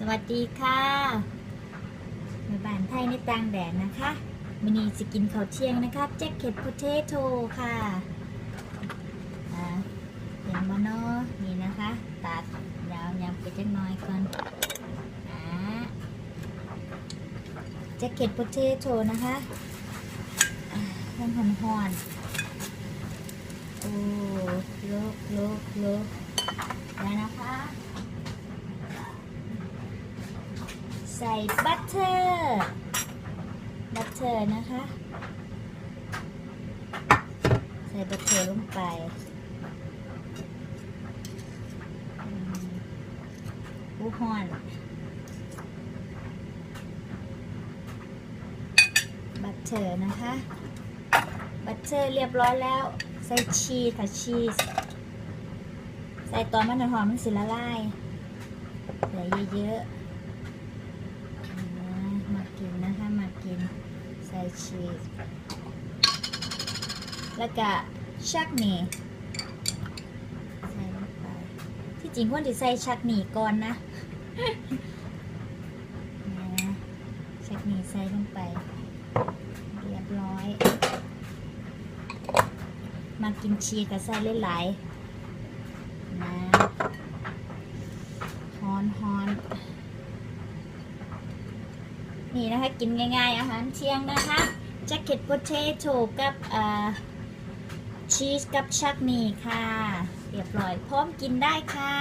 สวัสดีค่ะแม่บ้านไทยในต่างแดนนะคะมินีจะกินข้าวเที่ยงนะคะแจ็คเก็ตโพเทโต้ค่ะอ่าเห็นมาเนาะนี่นะคะ ตัดยาวยาวไปจักหน้อยก่อนอแจ็คเก็ตโพเทโต้นะคะอ่าเรื่องหอนหอนโอ้โลกโลกโลกได้นะคะ ใส่บัตเตอร์บัตเตอร์นะคะ ใส่บัตเตอร์ลงไปอู้ฮอนบัตเตอร์นะคะ บัตเตอร์เรียบร้อยแล้ว ใส่ชีสค่ะชีส ใส่ตอนมันหอมมันสิละลายใส่เยอะๆ นะมากินนะคะ มากินใส่ ชีสแล้วก็ชักหนี่ใส่ลงไป ที่จริงควรจะใส่ชักหนี่ก่อนนะนะชักหนี่ใส่ลงไป เรียบร้อย มากินชีสกับใส่หลายๆนะฮอนฮอนๆ นี่นะคะกินง่ายๆ อาหารเที่ยงนะคะแจ็คเก็ตโพเทโต้กับชีสกับชักนี่ค่ะ เรียบร้อยพร้อมกินได้ค่ะ